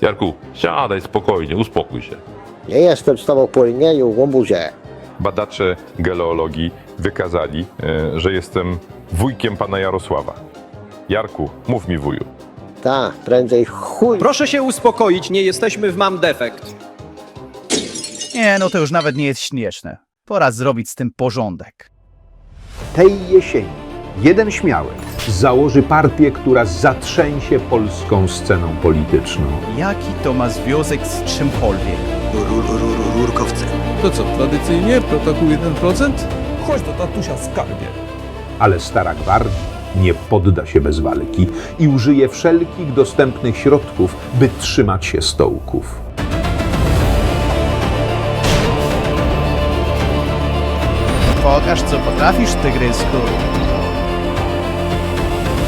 Jarku, siadaj spokojnie, uspokój się. Nie jestem z tobą po imieniu, łobuzie. Badacze geologii wykazali, e, że jestem wujkiem pana Jarosława. Jarku, mów mi wuju. Ta, prędzej chuj. Proszę się uspokoić, nie jesteśmy w Mam Defekt. Nie, no to już nawet nie jest śmieszne. Pora zrobić z tym porządek. tej jesieni jeden śmiały założy partię, która zatrzęsie polską sceną polityczną. Jaki to ma związek z czymkolwiek? To co, tradycyjnie protokół 1%? Chodź do tatusia skarbie. Ale Stara Gwardia nie podda się bez walki i użyje wszelkich dostępnych środków, by trzymać się stołków. Pokaż, co potrafisz, tygrysku.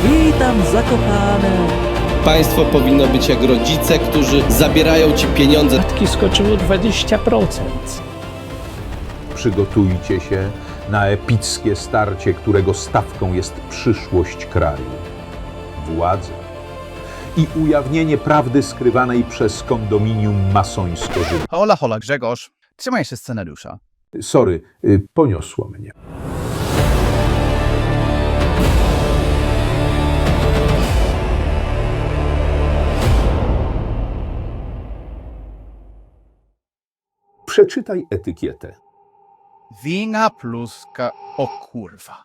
Witam zakopane. Państwo powinno być jak rodzice, którzy zabierają ci pieniądze. Matki skoczyło 20%. Przygotujcie się na epickie starcie, którego stawką jest przyszłość kraju. Władza i ujawnienie prawdy skrywanej przez kondominium masońsko-żydowskie. Hola, hola, Grzegorz. Trzymaj się scenariusza. Sorry, y, poniosło mnie. Przeczytaj etykietę. Wina pluska... O kurwa.